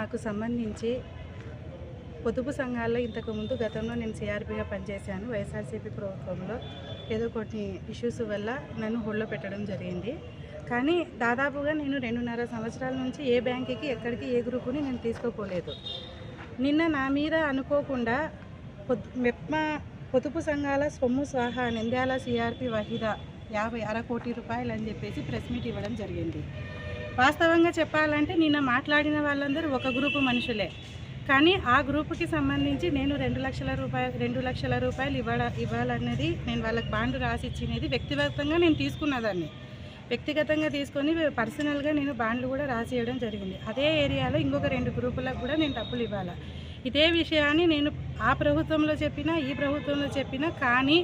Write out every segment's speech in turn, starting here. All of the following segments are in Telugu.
నాకు సంబంధించి పొదుపు సంఘాల్లో ఇంతకుముందు గతంలో నేను సిఆర్పిగా పనిచేశాను. వైఎస్ఆర్సీపీ ప్రభుత్వంలో ఏదో కొన్ని ఇష్యూస్ వల్ల నన్ను హోల్డ్లో పెట్టడం జరిగింది. కానీ దాదాపుగా నేను రెండున్నర సంవత్సరాల నుంచి ఏ బ్యాంకుకి ఎక్కడికి ఏ గ్రూపుని నేను తీసుకోపోలేదు. నిన్న నా మీద అనుకోకుండా పొద్ మెప్మా పొదుపు సంఘాల సొమ్ము స్వాహా నంద్యాల సిఆర్పి వహిద యాభై అర కోటి రూపాయలు అని చెప్పేసి ప్రెస్ మీట్ ఇవ్వడం జరిగింది. వాస్తవంగా చెప్పాలంటే నిన్న మాట్లాడిన వాళ్ళందరూ ఒక గ్రూపు మనుషులే. కానీ ఆ గ్రూపుకి సంబంధించి నేను రెండు లక్షల రూపాయలు రెండు లక్షల రూపాయలు ఇవ్వాల ఇవ్వాలన్నది నేను వాళ్ళకి బాండ్ రాసి ఇచ్చినది వ్యక్తిగతంగా నేను తీసుకున్నదాన్ని వ్యక్తిగతంగా తీసుకొని పర్సనల్గా నేను బాండ్లు కూడా రాసి జరిగింది. అదే ఏరియాలో ఇంకొక రెండు గ్రూపులకు కూడా నేను డబ్బులు ఇవ్వాలి? ఇదే విషయాన్ని నేను ఆ ప్రభుత్వంలో చెప్పినా ఈ ప్రభుత్వంలో చెప్పినా కానీ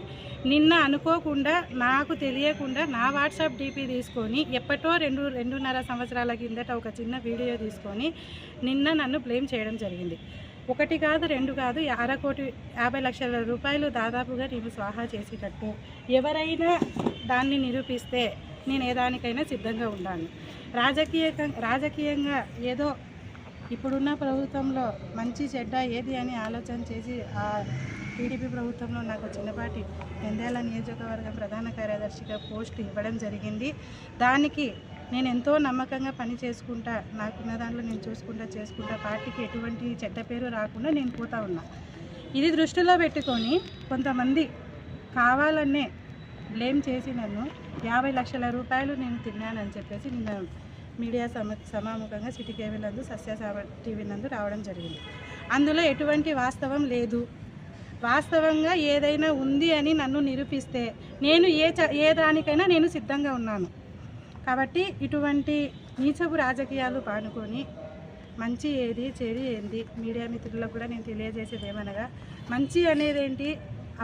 నిన్న అనుకోకుండా నాకు తెలియకుండా నా వాట్సాప్ డీపీ తీసుకొని ఎప్పటో రెండు రెండున్నర సంవత్సరాల కిందట ఒక చిన్న వీడియో తీసుకొని నిన్న నన్ను బ్లేమ్ చేయడం జరిగింది. ఒకటి కాదు రెండు కాదు అర కోటి యాభై లక్షల రూపాయలు దాదాపుగా నేను స్వాహా చేసేటట్టు. ఎవరైనా దాన్ని నిరూపిస్తే నేను ఏ దానికైనా సిద్ధంగా ఉన్నాను రాజకీయ రాజకీయంగా ఏదో ఇప్పుడున్న ప్రభుత్వంలో మంచి చెడ్డ ఏది అని ఆలోచన చేసి ఆ టీడీపీ ప్రభుత్వంలో నాకు చిన్నపాటి నంద్యాల నియోజకవర్గం ప్రధాన కార్యదర్శిగా పోస్ట్ ఇవ్వడం జరిగింది. దానికి నేను ఎంతో నమ్మకంగా పని చేసుకుంటా నాకున్న దాంట్లో నేను చూసుకుంటా చేసుకుంటా పార్టీకి ఎటువంటి చెడ్డ పేరు రాకుండా నేను పోతా ఉన్నా. ఇది దృష్టిలో పెట్టుకొని కొంతమంది కావాలనే బ్లేమ్ చేసి నన్ను యాభై లక్షల రూపాయలు నేను తిన్నానని చెప్పేసి నిన్న మీడియా సమ సమాముఖంగా సిటీ కేబుల్ నందు సస్యసామ టీవీ నందు రావడం జరిగింది. అందులో ఎటువంటి వాస్తవం లేదు. వాస్తవంగా ఏదైనా ఉంది అని నన్ను నిరూపిస్తే నేను ఏ చ ఏ దానికైనా నేను సిద్ధంగా ఉన్నాను. కాబట్టి ఇటువంటి నీచపు రాజకీయాలు పానుకొని మంచి ఏది చెడు ఏంది మీడియా మిత్రులకు కూడా నేను తెలియజేసేది ఏమనగా మంచి ఏంటి?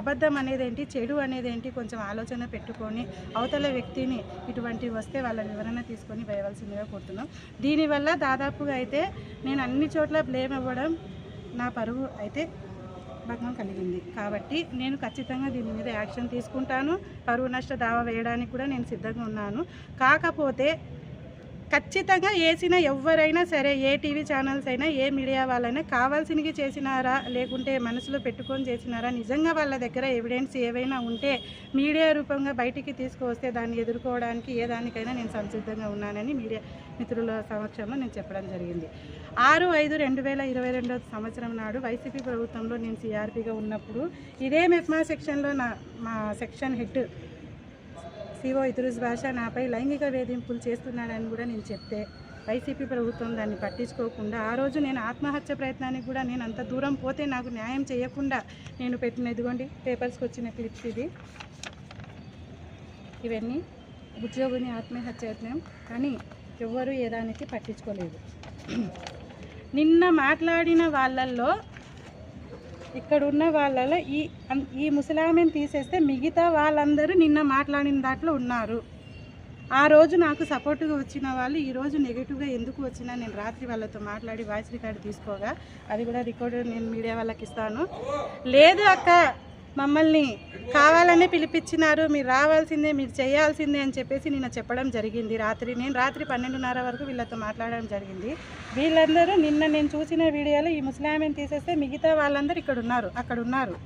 అబద్ధం అనేది ఏంటి చెడు అనేది ఏంటి కొంచెం ఆలోచన పెట్టుకొని అవతల వ్యక్తిని ఇటువంటి వస్తే వాళ్ళ వివరణ తీసుకొని వేయవలసిందిగా కోరుతున్నాం. దీనివల్ల దాదాపుగా అయితే నేను అన్ని చోట్ల బ్లేమ్ అవ్వడం నా పరువు అయితే భగ్నం కలిగింది. కాబట్టి నేను ఖచ్చితంగా దీని మీద యాక్షన్ తీసుకుంటాను. పరువు నష్ట దావా వేయడానికి కూడా నేను సిద్ధంగా ఉన్నాను. కాకపోతే ఖచ్చితంగా వేసిన ఎవరైనా సరే ఏ టీవీ ఛానల్స్ అయినా ఏ మీడియా వాళ్ళైనా కావాల్సినవి చేసినారా లేకుంటే మనసులో పెట్టుకొని చేసినారా నిజంగా వాళ్ళ దగ్గర ఎవిడెన్స్ ఏవైనా ఉంటే మీడియా రూపంగా బయటికి తీసుకువస్తే దాన్ని ఎదుర్కోవడానికి ఏ దానికైనా నేను సంసిద్ధంగా ఉన్నానని మీడియా మిత్రుల సమక్షంలో నేను చెప్పడం జరిగింది. ఆరు ఐదు రెండు వేల ఇరవై రెండో సంవత్సరం నాడు వైసీపీ ప్రభుత్వంలో నేను సిఆర్పిగా ఉన్నప్పుడు ఇదే మెప్మా సెక్షన్లో నా మా సెక్షన్ హెడ్ సిఓ ఇతురుజ్ భాష నాపై లైంగిక వేధింపులు చేస్తున్నాడని కూడా నేను చెప్తే వైసీపీ ప్రభుత్వం దాన్ని పట్టించుకోకుండా ఆ రోజు నేను ఆత్మహత్య ప్రయత్నానికి కూడా నేను అంత దూరం పోతే నాకు న్యాయం చేయకుండా నేను పెట్టిన ఇదిగోండి పేపర్స్కి వచ్చిన క్లిప్స్ ఇది. ఇవన్నీ ఉద్యోగిని ఆత్మహత్య యత్నం కానీ ఎవ్వరూ ఏదానికి పట్టించుకోలేదు. నిన్న మాట్లాడిన వాళ్ళల్లో ఇక్కడ ఉన్న వాళ్ళలో ఈ ఈ ముసలామెను తీసేస్తే మిగతా వాళ్ళందరూ నిన్న మాట్లాడిన దాంట్లో ఉన్నారు. ఆ రోజు నాకు సపోర్టుగా వచ్చిన వాళ్ళు ఈరోజు నెగిటివ్గా ఎందుకు వచ్చినా నేను రాత్రి వాళ్ళతో మాట్లాడి వాయిస్ రికార్డు తీసుకోగా. అది కూడా రికార్డు నేను మీడియా వాళ్ళకి ఇస్తాను. లేదు అక్క మమ్మల్ని కావాలనే పిలిపించినారు మీరు రావాల్సిందే మీరు చేయాల్సిందే అని చెప్పేసి నిన్న చెప్పడం జరిగింది. రాత్రి నేను రాత్రి పన్నెండున్నర వరకు వీళ్ళతో మాట్లాడడం జరిగింది. వీళ్ళందరూ నిన్న నేను చూసిన వీడియోలో ఈ ముస్లామీని తీసేస్తే మిగతా వాళ్ళందరూ ఇక్కడ ఉన్నారు అక్కడ ఉన్నారు.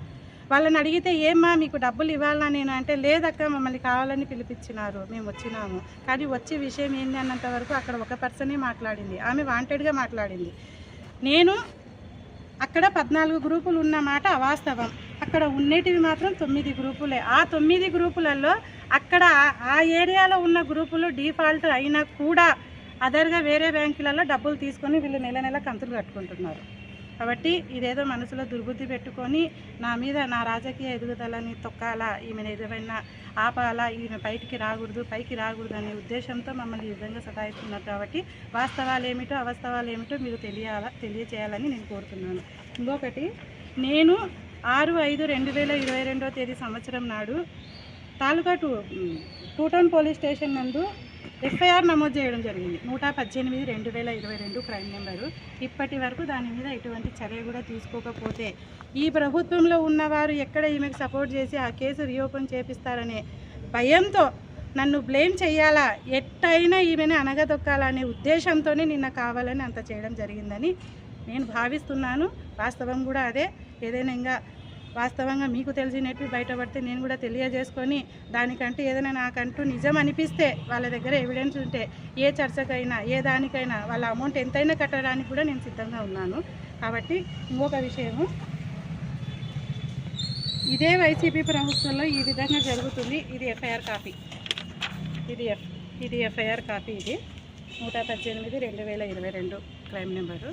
వాళ్ళని అడిగితే ఏమ్మా మీకు డబ్బులు ఇవ్వాలా నేను? అంటే లేదక్క మమ్మల్ని కావాలని పిలిపించినారు మేము వచ్చినాము. కానీ వచ్చే విషయం ఏంది? అన్నంత వరకు అక్కడ ఒక పర్సనే మాట్లాడింది. ఆమె వాంటెడ్గా మాట్లాడింది. నేను అక్కడ పద్నాలుగు గ్రూపులు ఉన్నమాట అవాస్తవం. అక్కడ ఉండేటివి మాత్రం తొమ్మిది గ్రూపులే. ఆ తొమ్మిది గ్రూపులలో అక్కడ ఆ- ఏరియాలో ఉన్న గ్రూపులు డిఫాల్ట్ అయినా కూడా అదర్గా వేరే బ్యాంకులలో డబ్బులు తీసుకొని వీళ్ళు నెల నెల కంతులు కట్టుకుంటున్నారు. కాబట్టి ఇదేదో మనసులో దుర్బుద్ధి పెట్టుకొని నా మీద నా రాజకీయ ఎదుగుదలని తొక్కాలా ఈమెను ఏదేమైనా ఆపాలా ఈమె బయటికి రాకూడదు పైకి రాకూడదు అనే ఉద్దేశంతో మమ్మల్ని ఈ విధంగా సతాయిస్తున్నారు. కాబట్టి వాస్తవాలు ఏమిటో అవాస్తవాలు ఏమిటో మీరు తెలియాలా తెలియచేయాలని నేను కోరుతున్నాను. ఇంకొకటి నేను ఆరు ఐదు రెండు వేల ఇరవై రెండో తేదీ సంవత్సరం నాడు taluka two two town police station నందు ఎఫ్ఐఆర్ నమోదు చేయడం జరిగింది. నూట పద్దెనిమిది రెండు వేల ఇరవై రెండు క్రైమ్ నెంబరు. ఇప్పటి వరకు దాని మీద ఎటువంటి చర్య కూడా తీసుకోకపోతే ఈ ప్రభుత్వంలో ఉన్నవారు ఎక్కడ ఈమెకు సపోర్ట్ చేసి ఆ కేసు రీఓపెన్ చేపిస్తారనే భయంతో నన్ను బ్లేమ్ చేయాలా? ఎట్టయినా ఈమెను అనగదొక్కాలనే ఉద్దేశంతోనే నిన్న కావాలని అంత చేయడం జరిగిందని నేను భావిస్తున్నాను. వాస్తవం కూడా అదే. ఏదైనా ఇంకా వాస్తవంగా మీకు తెలిసినట్టు బయటపడితే నేను కూడా తెలియజేసుకొని దానికంటూ ఏదైనా నాకంటూ నిజం అనిపిస్తే వాళ్ళ దగ్గర ఎవిడెన్స్ ఉంటే ఏ చర్చకైనా ఏ దానికైనా వాళ్ళ అమౌంట్ ఎంతైనా కట్టడానికి కూడా నేను సిద్ధంగా ఉన్నాను. కాబట్టి ఇంకొక విషయము ఇదే వైసీపీ ప్రభుత్వంలో ఈ విధంగా జరుగుతుంది. ఇది ఎఫ్ఐఆర్ కాపీ. ఇది ఎఫ్ ఇది ఎఫ్ఐఆర్ కాపీ ఇది. నూట పద్దెనిమిది రెండు వేల ఇరవై రెండు క్రైమ్ నెంబరు.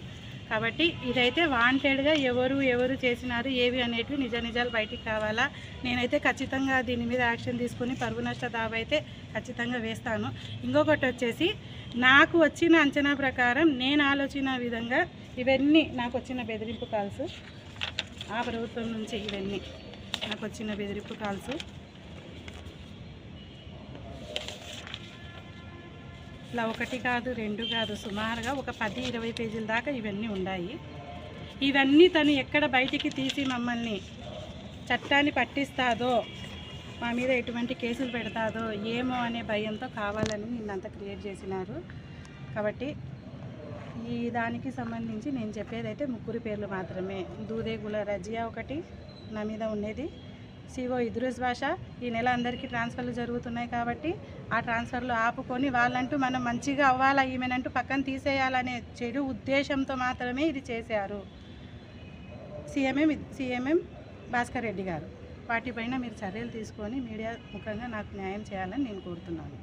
కాబట్టి ఇదైతే వాంటెడ్గా ఎవరు ఎవరు చేసినారు ఏవి అనేటివి నిజ నిజాలు బయటికి కావాలా నేనైతే ఖచ్చితంగా దీని మీద యాక్షన్ తీసుకొని పరువు నష్ట దాబా అయితే ఖచ్చితంగా వేస్తాను. ఇంకొకటి వచ్చేసి నాకు వచ్చిన అంచనా ప్రకారం నేను ఆలోచన విధంగా ఇవన్నీ నాకు వచ్చిన బెదిరింపు కాల్స్ ఆ ప్రభుత్వం నుంచి ఇవన్నీ నాకు వచ్చిన బెదిరింపు కాల్స్ ఇలా ఒకటి కాదు రెండు కాదు సుమారుగా ఒక పది ఇరవై పేజీల దాకా ఇవన్నీ ఉన్నాయి ఇవన్నీ తను ఎక్కడ బయటికి తీసి మమ్మల్ని చట్టాన్ని పట్టిస్తాదో మా మీద ఎటువంటి కేసులు పెడతాదో ఏమో అనే భయంతో కావాలని నిన్నంతా క్రియేట్ చేసినారు. కాబట్టి ఈ దానికి సంబంధించి నేను చెప్పేదైతే ముగ్గురు పేర్లు మాత్రమే. దూదేగుల రజియా ఒకటి నా మీద ఉండేది సిఓ ఇద్రూస్ భాష. ఈ నెల అందరికీ ట్రాన్స్ఫర్లు జరుగుతున్నాయి కాబట్టి ఆ ట్రాన్స్ఫర్లు ఆపుకొని వాళ్ళంటూ మనం మంచిగా అవ్వాలా ఈమెనంటూ పక్కన తీసేయాలనే చెడు ఉద్దేశంతో మాత్రమే ఇది చేశారు. సీఎంఎం సీఎంఎం భాస్కర్ రెడ్డి గారు. వాటిపైన మీరు చర్యలు తీసుకొని మీడియా ముఖంగా నాకు న్యాయం చేయాలని నేను కోరుతున్నాను.